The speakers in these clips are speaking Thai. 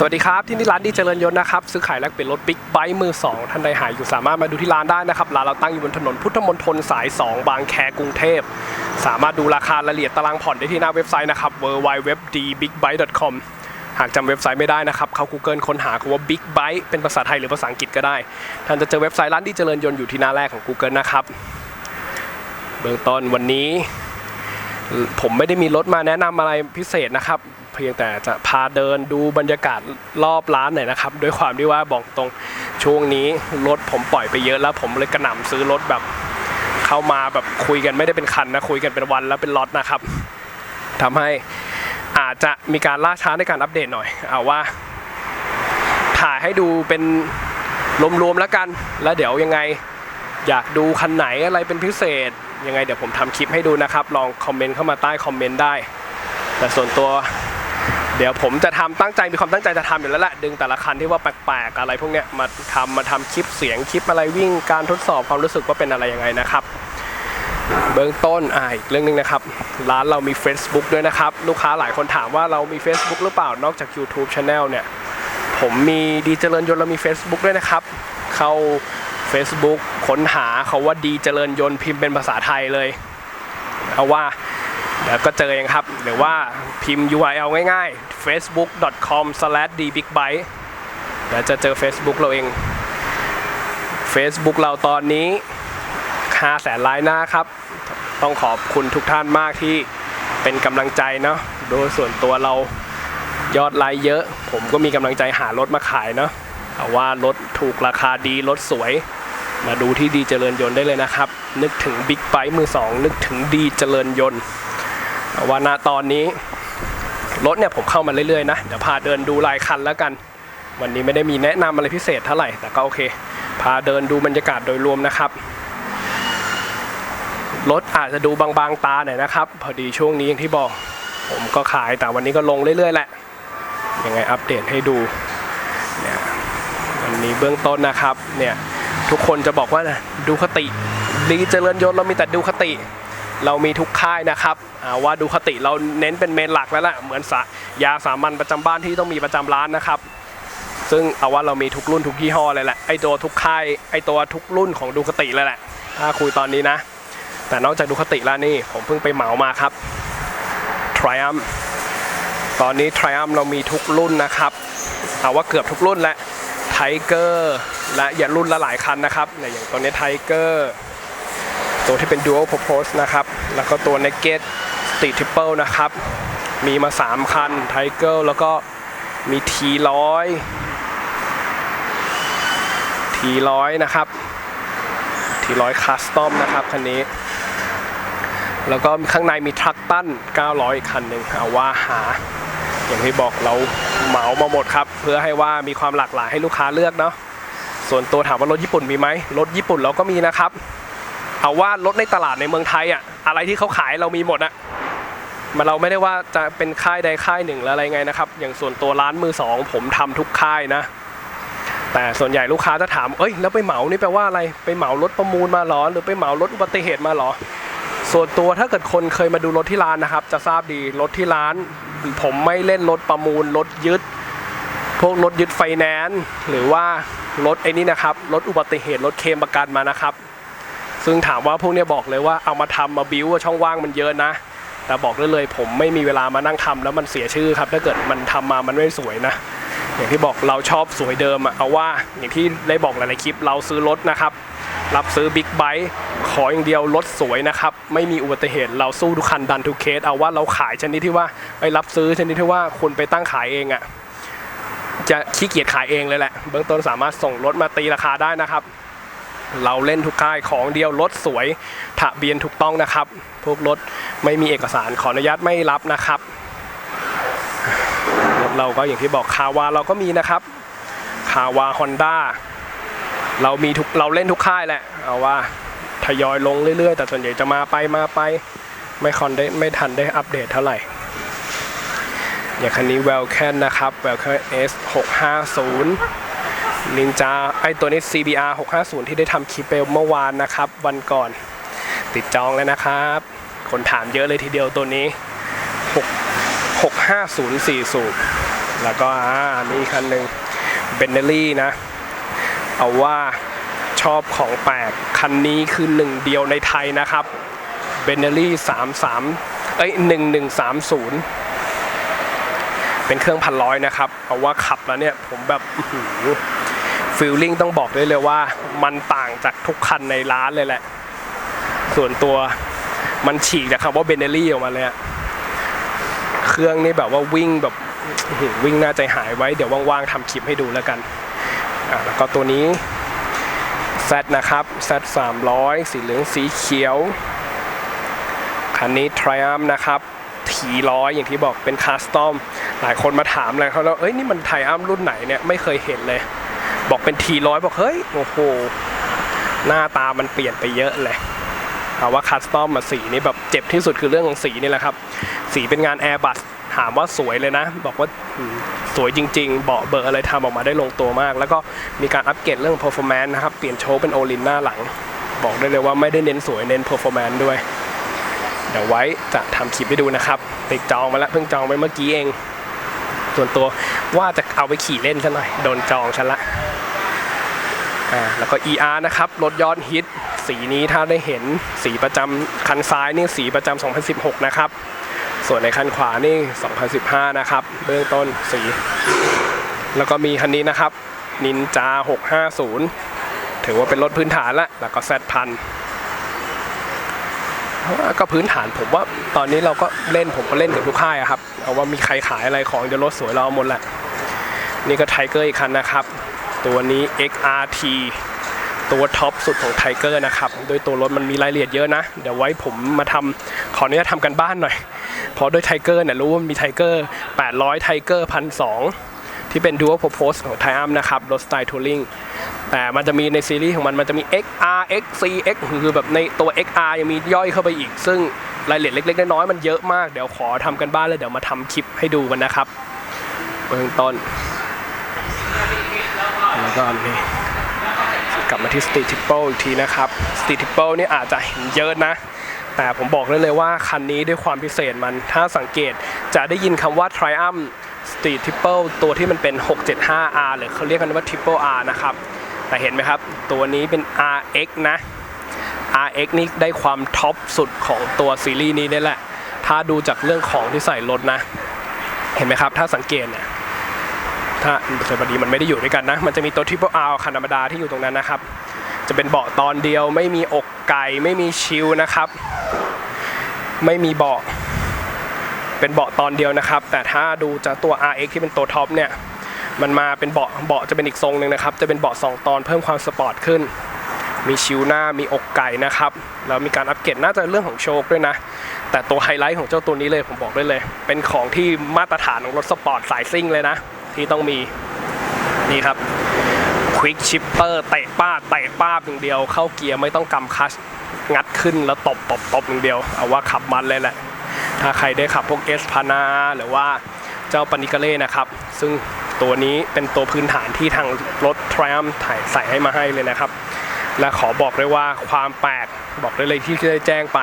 สวัสดีครับ ที่นี่ร้านดีเจริญยนต์นะครับ ซื้อขายแลกเปลี่ยนรถบิ๊กไบค์มือ 2ท่านใดหายอยู่สามารถมาดูที่ร้านได้นะครับ ร้านเราตั้งอยู่บนถนนพุทธมณฑลสาย 2 บางแคกรุงเทพ สามารถดูราคารายละเอียดตารางผ่อนได้ที่หน้าเว็บไซต์นะครับ www.dbigbike.com หากจำเว็บไซต์ไม่ได้นะครับเข้า Google ค้นหาคำว่า Big Bike เป็นภาษาไทยหรือภาษาอังกฤษก็ได้ ท่านจะเจอเว็บไซต์ร้านดีเจริญยนต์อยู่ที่หน้าแรกของ Google นะครับเบื้องต้นวันนี้ ผมไม่ได้มีรถมาแนะนำอะไรพิเศษนะครับ เพียงแต่จะพาเดินดูบรรยากาศรอบร้านหน่อยนะครับ ด้วยความที่ว่าบอกตรงช่วงนี้รถผมปล่อยไปเยอะแล้ว ผมเลยกระหน่ำซื้อรถแบบเข้ามาแบบคุยกันไม่ได้เป็นคันนะคุยกันเป็นวันแล้วเป็นล็อตนะครับทำให้อาจจะมีการล่าช้าในการอัปเดตหน่อย เอาว่า ถ่ายให้ดูเป็นรวมๆแล้วกัน แล้วเดี๋ยวยังไงอยากดูคันไหนอะไรเป็นพิเศษ ยังไงเดี๋ยวผมทำคลิปให้ดูนะครับ ลองคอมเมนต์เข้ามาใต้คอมเมนต์ได้ แต่ส่วนตัว เดี๋ยวผมจะทำตั้งใจมีความตั้งใจจะทำอยู่แล้วแหละดึงแต่ละคันที่ว่าแปลกๆอะไรพวกเนี้ยมาทำมาทำคลิปเสียงคลิปอะไรวิ่งการทดสอบความรู้สึกว่าเป็นอะไรยังไงนะครับ เบื้องต้นอ่าอีกเรื่องหนึงนะครับ ร้านเรามี Facebook ด้วยนะครับ ลูกค้าหลายคนถามว่าเรามี Facebook หรือเปล่านอกจาก YouTube Channel เนี่ยผมมีดีเจริญยนต์เรามี Facebook ด้วยนะครับ เข้า Facebook ค้นหาเขาว่าดีเจริญยนต์พิมพ์เป็นภาษาไทยเลย เอาว่า เดี๋ยวก็เจอเองครับ หรือว่าพิมพ์ URL ง่ายๆ facebook.com/dbigbike เดี๋ยวจะเจอ Facebook เราเอง Facebook เราตอนนี้5แสนไลน์หน้าครับ ต้องขอบคุณทุกท่านมากที่เป็นกำลังใจเนาะโดยส่วนตัวเรายอดไลค์เยอะ ผมก็มีกำลังใจหารถมาขายเนาะเอาว่ารถถูกราคาดีรถสวย มาดูที่ดีเจริญยนต์ได้เลยนะครับ นึกถึงบิ๊กไบค์มือสองนึกถึงดีเจริญยนต์ ว่าณตอนนี้รถเนี่ยผมเข้ามาเรื่อยๆนะเดี๋ยวพาเดินดูรายคันแล้วกัน วันนี้ไม่ได้มีแนะนำอะไรพิเศษเท่าไหร่แต่ก็โอเค พาเดินดูบรรยากาศโดยรวมนะครับรถอาจจะดูบางๆตาหน่อยนะครับ พอดีช่วงนี้อย่างที่บอก ผมก็ขายแต่วันนี้ก็ลงเรื่อยๆแหละยังไงอัปเดตให้ดูเนี่ยวันนี้เบื้องต้นนะครับเนี่ยทุกคนจะบอกว่าดูคติ ดีเจริญยนต์เรามีแต่ดูคติ เรามีทุกค่ายนะครับว่าดูคติเราเน้นเป็นเมนหลักแล้วแหละเหมือนยาสามัญประจำบ้านที่ต้องมีประจำร้านนะครับ ซึ่งเอาว่าเรามีทุกรุ่นทุกยี่ห้อเลยแหละไอตัวทุกค่ายไอตัวทุกรุ่นของดูคติเลยแหละถ้าคุยตอนนี้นะ แต่นอกจากดูคติแล้วนี่ผมเพิ่งไปเหมามาครับ Triumph ตอนนี้ Triumph เรามีทุกรุ่นนะครับเอาว่าเกือบทุกรุ่นแหละ Tiger และอย่ารุ่นละหลายคันนะครับเนี่ยอย่างตัวนี้ Tiger ตัวที่เป็น Dual Purpose นะครับ แล้วก็ตัว Naked Street Triple นะครับ มีมา 3 คัน Tiger แล้วก็มี T100 T100 นะครับ T100 Custom นะครับคันนี้ แล้วก็ข้างในมีทรัคตัน900 อีกคันหนึ่งเอาว่าหา อย่างที่บอกเราเหมามาหมดครับ เพื่อให้ว่ามีความหลากหลายให้ลูกค้าเลือกเนาะส่วนตัวถามว่ารถญี่ปุ่นมีไหมรถญี่ปุ่นเราก็มีนะครับ เอาว่ารถในตลาดในเมืองไทยอะอะไรที่เขาขายเรามีหมดอะมาเราไม่ได้ว่าจะเป็นค่ายใดค่ายหนึ่งแล้วอะไรไงนะครับ อย่างส่วนตัวร้านมือสองผมทำทุกค่ายนะ แต่ส่วนใหญ่ลูกค้าจะถาม เอ้ย แล้วไปเหมานี่แปลว่าอะไร ไปเหมารถประมูลมาหรอ หรือไปเหมารถอุบัติเหตุมาหรอ ส่วนตัวถ้าเกิดคนเคยมาดูรถที่ร้านนะครับ จะทราบดีรถที่ร้าน ผมไม่เล่นรถประมูลรถยึด พวกรถยึดไฟแนนซ์หรือว่ารถไอ้นี่นะครับ รถอุบัติเหตุรถเคมประกันมานะครับ ซึ่งถามว่าพวกเนี้ยบอกเลยว่าเอามาทำมาบิ้วช่องว่างมันเยอะนะ แต่บอกได้เลยผมไม่มีเวลามานั่งทำแล้วมันเสียชื่อครับ ถ้าเกิดมันทำมามันไม่สวยนะ อย่างที่บอกเราชอบสวยเดิมอะเอาว่าอย่างที่ได้บอกหลายๆคลิปเราซื้อรถนะครับ รับซื้อบิ๊กไบค์ขออย่างเดียวรถสวยนะครับ ไม่มีอุบัติเหตุเราสู้ทุกคันดันทุกเคส เอาว่าเราขายชนิดที่ว่าไปรับซื้อชนิดที่ว่าคุณไปตั้งขายเองอะจะขี้เกียจขายเองเลยแหละ เบื้องต้นสามารถส่งรถมาตีราคาได้นะครับ เราเล่นทุกค่ายของเดียวรถสวยทะเบียนถูกต้องนะครับ พวกรถไม่มีเอกสารขออนุญาตไม่รับนะครับรถเราก็อย่างที่บอกคาวาเราก็มีนะครับคาวาฮอนด้าเรามีทุกเราเล่นทุกค่ายแหละเอาว่าทยอยลงเรื่อยๆ แต่ส่วนใหญ่จะมาไปมาไปไม่คอนได้ไม่ทันได้อัปเดตเท่าไหร่ อย่างคันนี้ w e l c a n นะครับ w e l c a n S 650 นินจาไอตัวนี้ CBR 650 ที่ได้ทำคลิปไปเมื่อวานนะครับ วันก่อน ติดจองแล้วนะครับ คนถามเยอะเลยทีเดียวตัวนี้ 6 650 4สูบแล้วก็อ่านี่คันหนึ่งเบนเนลี่นะ เอาว่าชอบของแปลก คันนี้คือหนึ่งเดียวในไทยนะครับเบนเนลี่สามสามเอ้ยหนึ่งหนึ่งสามศูนย์เป็นเครื่องพันร้อยนะครับเอาว่าขับแล้วเนี่ย ผมแบบ ฟิลลิ่งต้องบอกได้เลยว่ามันต่างจากทุกคันในร้านเลยแหละ ส่วนตัวมันฉีกจากคำว่าเบนเนลี่ออกมาเลยอะเครื่องนี่แบบว่าวิ่งแบบวิ่งน่าใจหายไว้เดี๋ยวว่างๆทำคลิปให้ดูแล้วกันอะแล้วก็ตัวนี้ Z นะครับ Z 300สีเหลืองสีเขียว คันนี้ Triumph นะครับทีร้อยอย่างที่บอกเป็นคัสตอม หลายคนมาถามเลยเขาแล้วเอ้ยนี่มัน Triumph รุ่นไหนเนี่ยไม่เคยเห็นเลย บอกเป็นทีร้อยบอกเฮ้ยโอ้โหหน้าตามันเปลี่ยนไปเยอะเลยเอาว่าคัสตอมมาสีนี่แบบเจ็บที่สุดคือเรื่องของสีนี่แหละครับ สีเป็นงาน Airbus ถามว่าสวยเลยนะ บอกว่าสวยจริง ๆ เบาะเบอร์อะไรทำออกมาได้ลงตัวมาก แล้วก็มีการอัปเกรดเรื่อง performance นะครับ เปลี่ยนโชว์เป็นโอลินหน้าหลัง บอกได้เลยว่าไม่ได้เน้นสวยเน้น performance ด้วย เดี๋ยวไว้จะทำคลิปให้ดูนะครับติดจองมาแล้วเพิ่งจองไปเมื่อกี้เอง ส่วนตัวว่าจะเอาไปขี่เล่นซะหน่อยโดนจองฉันละ อ่าแล้วก็ ER นะครับรถยอดฮิต สีนี้ถ้าได้เห็นสีประจำคันซ้ายนี่สีประจำ2016 นะครับ ส่วนในคันขวานี่ 2015 นะครับ เบื้องต้นสี แล้วก็มีคันนี้นะครับนินจา 650 ถือว่าเป็นรถพื้นฐานละ แล้วก็แซดพันก็พื้นฐานผมว่าตอนนี้เราก็เล่นผมก็เล่นกับทุกค่ายอะครับ เอาว่ามีใครขายอะไรของเดี๋ยวรถสวยเราเอาหมดแหละ นี่ก็ไทเกอร์อีกคันนะครับ ตัวนี้ XRT ตัวท็อปสุดของไทเกอร์นะครับ โดยตัวรถมันมีรายละเอียดเยอะนะ เดี๋ยวไว้ผมมาทำขออนุญาตทำกันบ้านหน่อย เพราะด้วยไทเกอร์เนี่ยรู้ว่ามีไทเกอร์800ไทเกอร์1,200ที่เป็น Dual Purpose ของไทอัมนะครับ รถสไตล์ทัวริงแต่มันจะมีในซีรีส์ของมัน มันจะมี XR XC X คือแบบในตัว XR ยังมีย่อยเข้าไปอีก ซึ่งรายละเอียดเล็กๆ น้อยๆมันเยอะมาก เดี๋ยวขอทำกันบ้านแล้วเดี๋ยวมาทำคลิปให้ดูกันนะครับ เบื้องต้น แล้วก็นี่กลับมาที่ Street Triple อีกทีนะครับ Street Triple นี่อาจจะเห็นเยอะนะ แต่ผมบอกได้เลยว่าคันนี้ด้วยความพิเศษมัน ถ้าสังเกตจะได้ยินคำว่า Triumph Street Triple ตัวที่มันเป็น 675R หรือเขาเรียกกันว่า Triple R นะครับ แต่เห็นไหมครับ ตัวนี้เป็น RX นะ RX นี่ได้ความท็อปสุดของตัวซีรีส์นี้นี่แหละ ถ้าดูจากเรื่องของที่ใส่รถนะ เห็นไหมครับ ถ้าสังเกตเนี่ย ถ้าแต่พอดีมันไม่ได้อยู่ด้วยกันนะ มันจะมีตัว Triple R คันธรรมดาที่อยู่ตรงนั้นนะครับ จะเป็นเบาะตอนเดียว ไม่มีอกไก่ไม่มีชิลนะครับ ไม่มีเบาะเป็นเบาะตอนเดียวนะครับ แต่ถ้าดูจากตัว RX ที่เป็นตัวท็อปเนี่ยมันมาเป็นเบาะเบาะจะเป็นอีกทรงหนึ่งนะครับ จะเป็นเบาะสองตอนเพิ่มความสปอร์ตขึ้น มีชิวหน้ามีอกไก่นะครับ แล้วมีการอัปเกรดน่าจะเรื่องของโชคด้วยนะ แต่ตัวไฮไลท์ของเจ้าตัวนี้เลยผมบอกได้เลย เป็นของที่มาตรฐานของรถสปอร์ตสายซิ่งเลยนะ ที่ต้องมีนี่ครับควิกชิปเปอร์เตะป้าเตะป้าอย่างเดียว เข้าเกียร์ไม่ต้องกำคัชงัดขึ้นแล้วตบตบตบอย่างเดียว เอาว่าขับมันเลยแหละ ถ้าใครได้ขับพวกเอสพานาหรือว่าเจ้าปานิกาเล่นะครับ ซึ่งตัวนี้เป็นตัวพื้นฐานที่ทางรถ Triumph ถ่ายใส่ให้มาให้เลยนะครับ และขอบอกเลยว่าความแปลกบอกได้เลยที่ได้แจ้งไป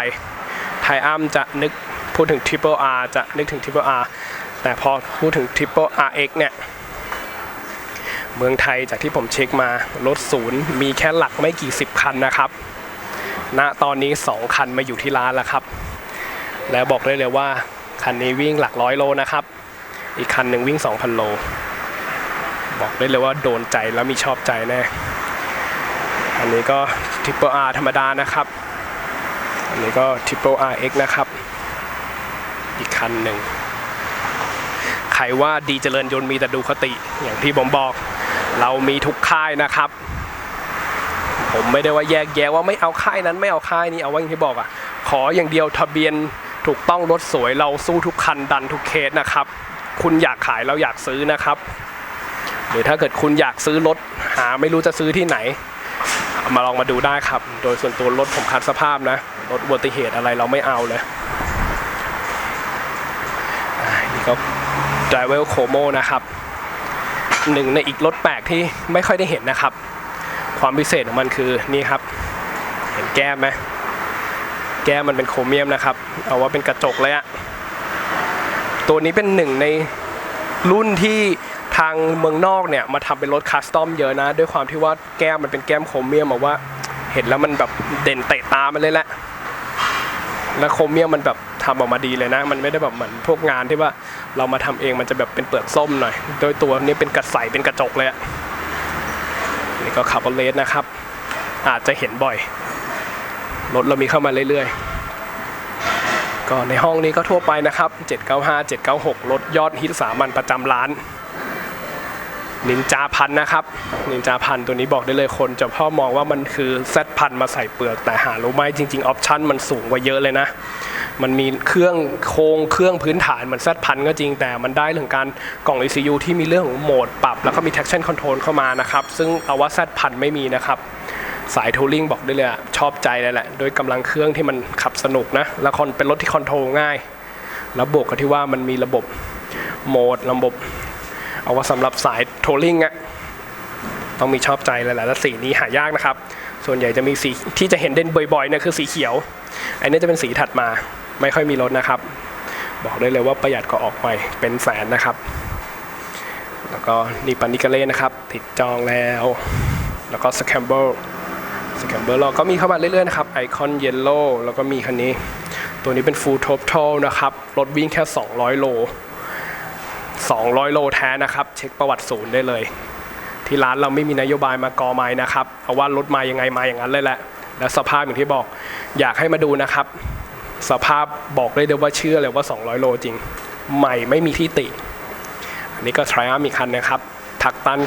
ไทอัมจะนึกพูดถึง Triple R จะนึกถึง Triple R แต่พอพูดถึง Triple RX เนี่ย เมืองไทยจากที่ผมเช็คมา รถศูนย์มีแค่หลักไม่กี่สิบคันนะครับ ณ ตอนนี้ 2 คันมาอยู่ที่ร้านแล้วครับ แล้วบอกได้เลยว่า คันนี้วิ่งหลักร้อยโลนะครับ อีกคันหนึ่งวิ่ง 2,000 โล บอกได้เลยว่าโดนใจแล้วมีชอบใจแน่ อันนี้ก็ Triple R ธรรมดานะครับ อันนี้ก็ Triple RX นะครับ อีกคันหนึ่ง ใครว่าดีเจริญยนต์มีแต่ดูคติ อย่างที่ผมบอก เรามีทุกค่ายนะครับ ผมไม่ได้ว่าแยกแยะว่าไม่เอาค่ายนั้นไม่เอาค่ายนี้เอาว่าอย่างที่บอกอะ ขออย่างเดียวทะเบียนถูกต้องรถสวยเราสู้ทุกคันดันทุกเคสนะครับ คุณอยากขายเราอยากซื้อนะครับ หรือถ้าเกิดคุณอยากซื้อรถหาไม่รู้จะซื้อที่ไหน มาลองมาดูได้ครับ โดยส่วนตัวรถผมคัดสภาพนะรถอุบัติเหตุอะไรเราไม่เอาเลยนี่ก็ d r i v e l Como นะครับหนึ่งในอีกรถแปลกที่ไม่ค่อยได้เห็นนะครับ ความพิเศษของมันคือนี่ครับ เห็นแก้มไหมแก้มมันเป็นโครเมียมนะครับ เอาว่าเป็นกระจกเลยอะตัวนี้เป็นหนึ่งในรุ่นที่ทางเมืองนอกเนี่ยมาทำเป็นรถคัสตอมเยอะนะ ด้วยความที่ว่าแก้มมันเป็นแก้มโครเมียมบอกว่า เห็นแล้วมันแบบเด่นเตะตามันเลยแหละ แล้วโครเมียมมันแบบทำออกมาดีเลยนะ มันไม่ได้แบบเหมือนพวกงานที่ว่า เรามาทำเองมันจะแบบเป็นเปลือกส้มหน่อย โดยตัวนี้เป็นกระใสเป็นกระจกเลยนี่ก็คาร์บอนเลสนะครับ อาจจะเห็นบ่อย รถเรามีเข้ามาเรื่อยๆ ก็ในห้องนี้ก็ทั่วไปนะครับ 795 796 รถยอดฮิตสามัญประจำร้าน นินจาพันนะครับ นินจาพันตัวนี้บอกได้เลยคนจะพ่อมองว่ามันคือแซดพันมาใส่เปลือกแต่หารู้ไหมจริงๆออปชันมันสูงกว่าเยอะเลยนะ มันมีเครื่องโครงเครื่องพื้นฐานเหมือนแซดพันก็จริงแต่มันได้เรื่องการกล่อง ECU ที่มีเรื่องของโหมดปรับ แล้วก็มี traction control เข้ามานะครับ ซึ่งเอาว่าแซดพันไม่มีนะครับ สายทัวริงบอกได้เลยชอบใจเลยแหละโดยกำลังเครื่องที่มันขับสนุกนะแล้วคอนเป็นรถที่คอนโทรลง่าย แล้วบวกกับที่ว่ามันมีระบบโหมดระบบ เอาว่าสำหรับสายทัวริงอะต้องมีชอบใจเลยแหละและสีนี้หายากนะครับส่วนใหญ่จะมีสีที่จะเห็นเด่นบ่อยๆเนี่ยคือสีเขียว อันนี้จะเป็นสีถัดมา ไม่ค่อยมีรถนะครับ บอกได้เลยว่าประหยัดก็ออกใหม่เป็นแสนนะครับ แล้วก็นี่ปานิกาเล่นะครับ ติดจองแล้ว แล้วก็สแคมเบิลสแคมเบิลเราก็มีเข้ามาเรื่อยๆนะครับไอคอนเยลโล่แล้วก็มีคันนี้ ตัวนี้เป็นฟูลท o ปท l นะครับ รถวิ่งแค่ 200 โล 200 โลแท้นะครับ เช็คประวัติศูนย์ได้เลย ที่ร้านเราไม่มีนโยบายมากอไม้นะครับ เอาว่ารถมายังไงมาอย่างนั้นเลยแหละ และสภาพอย่างที่บอกอยากให้มาดูนะครับ สภาพบอกเลยเดี๋ยวว่าเชื่อเลยว่า 200 โลจริง ใหม่ไม่มีที่ติ อันนี้ก็ Triumph มีคันนะครับทักตัน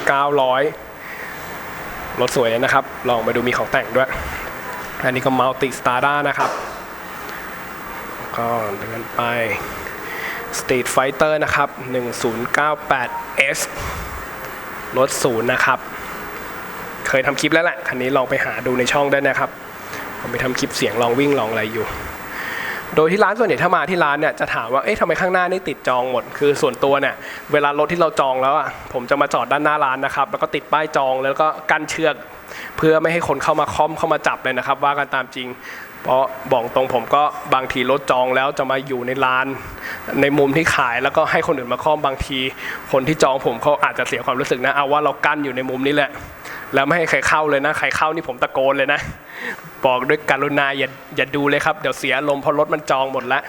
900 รถสวยนะครับ ลองมาดูมีของแต่งด้วย อันนี้ก็ Multi Strada นะครับก็เดินไป Street Fighter นะครับ 1098S รถศูนย์นะครับ เคยทำคลิปแล้วแหละ คันนี้ลองไปหาดูในช่องได้นะครับ ผมไปทำคลิปเสียงลองวิ่งลองอะไรอยู่ โดยที่ร้านส่วนใหญ่ถ้ามาที่ร้านเนี่ยจะถามว่า เอ๊ะทำไมข้างหน้านี่ติดจองหมด คือส่วนตัวเนี่ยเวลารถที่เราจองแล้วอะ ผมจะมาจอดด้านหน้าร้านนะครับ แล้วก็ติดป้ายจอง แล้วก็กั้นเชือก เพื่อไม่ให้คนเข้ามาค้อมเข้ามาจับเลยนะครับ ว่ากันตามจริง เพราะบอกตรงผมก็บางทีรถจองแล้วจะมาอยู่ในร้าน ในมุมที่ขายแล้วก็ให้คนอื่นมาค้อมบางที คนที่จองผมเขาอาจจะเสียความรู้สึกนะ เอาว่าเรากั้นอยู่ในมุมนี้แหละ แล้วไม่ให้ใครเข้าเลยนะ ใครเข้านี่ผมตะโกนเลยนะ บอกด้วยกรุณาอย่าอย่าดูเลยครับ เดี๋ยวเสียลมเพราะรถมันจองหมดแล้ว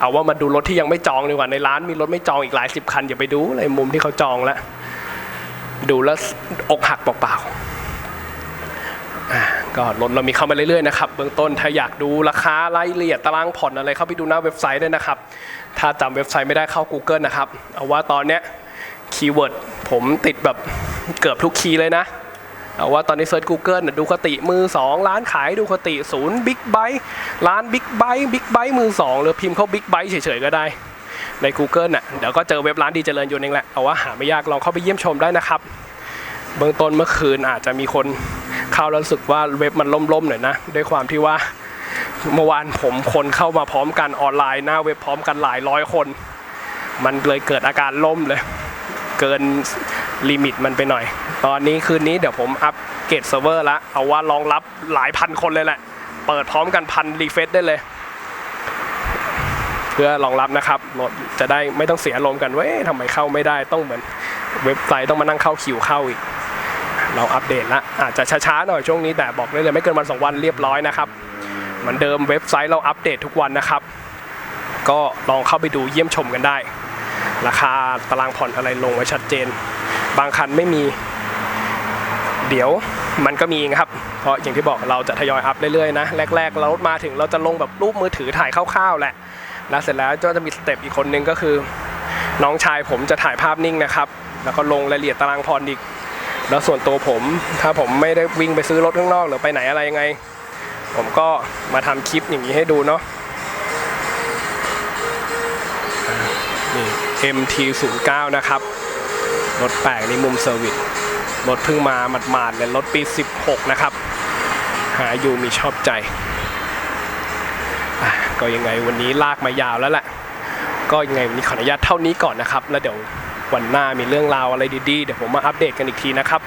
เอาว่ามาดูรถที่ยังไม่จองดีกว่า ในร้านมีรถไม่จองอีกหลายสิบคันอย่าไปดูเลยมุมที่เขาจองแล้ว ดูแล้วอกหักเปล่าๆก็รถเรามีเข้ามาเรื่อยๆนะครับ เบื้องต้นถ้าอยากดูราคารายละเอียดตารางผ่อนอะไรเข้าไปดูหน้าเว็บไซต์ได้นะครับ ถ้าจำเว็บไซต์ไม่ได้เข้า Google นะครับ เอาว่าตอนเนี้ยคีย์เวิร์ดผมติดแบบเกือบทุกคีย์เลยนะ เอาว่าตอนนี้เซิร์ช Google ดูคติมือ 2 ร้านขายดูคติศูนย์บิ๊กไบค์ร้านบิ๊กไบค์บิ๊กไบค์มือ 2 หรือพิมพ์เขาบิ๊กไบค์เฉยๆ ก็ได้ ใน Google น่ะเดี๋ยวก็เจอเว็บร้านดีเจริญยนต์เองแหละเอาว่าหาไม่ยากลองเข้าไปเยี่ยมชมได้นะครับเบื้องต้นเมื่อคืนอาจจะมีคนเข้าแล้วรู้สึกว่าเว็บมันล่มๆหน่อยนะด้วยความที่ว่าเมื่อวานผมคนเข้ามาพร้อมกันออนไลน์หน้าเว็บพร้อมกันหลายร้อยคน มันเลยเกิดอาการล่มเลย เกินลิมิตมันไปหน่อย ตอนนี้คืนนี้เดี๋ยวผมอัปเกรดเซิร์ฟเวอร์ละเอาว่ารองรับหลายพันคนเลยแหละ เปิดพร้อมกันพันรีเฟซได้เลย เพื่อรองรับนะครับรถจะได้ไม่ต้องเสียลมณ์กันเว้ยทำไมเข้าไม่ได้ต้องเหมือนเว็บไซต์ต้องมานั่งเข้าคิวเข้าอีก เราอัปเดตละอาจจะช้าๆหน่อยช่วงนี้แต่บอกได้เลยไม่เกินวันสองวันเรียบร้อยนะครับเหมือนเดิมเว็บไซต์เราอัปเดตทุกวันนะครับ ก็ลองเข้าไปดูเยี่ยมชมกันได้ ราคาตารางผ่อนอะไรลงไว้ชัดเจน บางคันไม่มี เดี๋ยวมันก็มีเองครับ เพราะอย่างที่บอกเราจะทยอยอัพเรื่อยๆนะ แรกๆเรามาถึงเราจะลงแบบรูปมือถือถ่ายคร่าวๆแหละ แล้วเสร็จแล้วก็จะมีสเต็ปอีกคนนึงก็คือ น้องชายผมจะถ่ายภาพนิ่งนะครับ แล้วก็ลงรายละเอียดตารางผ่อนอีก แล้วส่วนตัวผม ถ้าผมไม่ได้วิ่งไปซื้อรถข้างนอกหรือไปไหนอะไรยังไง ผมก็มาทำคลิปอย่างนี้ให้ดูเนาะนี่ MT09 นะครับ รถแปลกนี่มุมเซอร์วิส รถเพิ่งมาหมาดๆเลยรถปี 16 นะครับ หาอยู่มีชอบใจ ก็ยังไงวันนี้ลากมายาวแล้วแหละ ก็ยังไงวันนี้ขออนุญาตเท่านี้ก่อนนะครับ แล้วเดี๋ยววันหน้ามีเรื่องราวอะไรดีๆ เดี๋ยวผมมาอัปเดตกันอีกทีนะครับ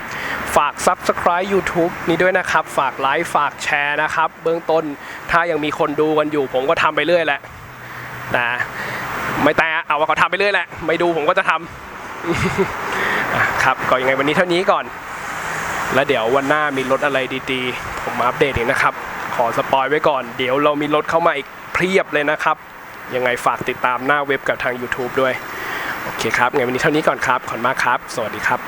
ฝาก Subscribe YouTube นี้ด้วยนะครับ ฝากไลค์ฝากแชร์นะครับ เบื้องต้นถ้ายังมีคนดูกันอยู่ ผมก็ทำไปเรื่อยแหละนะไม่แต่เอาว่าเขาทำไปเรื่อยแหละ ไม่ดูผมก็จะทำ ครับก็ยังไงวันนี้เท่านี้ก่อน แล้วเดี๋ยววันหน้ามีรถอะไรดีๆ ผมมาอัปเดตอีกนะครับ ขอสปอยไว้ก่อน เดี๋ยวเรามีรถเข้ามาอีกเพียบเลยนะครับ ยังไงฝากติดตามหน้าเว็บกับทาง YouTube ด้วย โอเคครับงั้นวันนี้เท่านี้ก่อนครับ ขอบคุณมากครับ สวัสดีครับ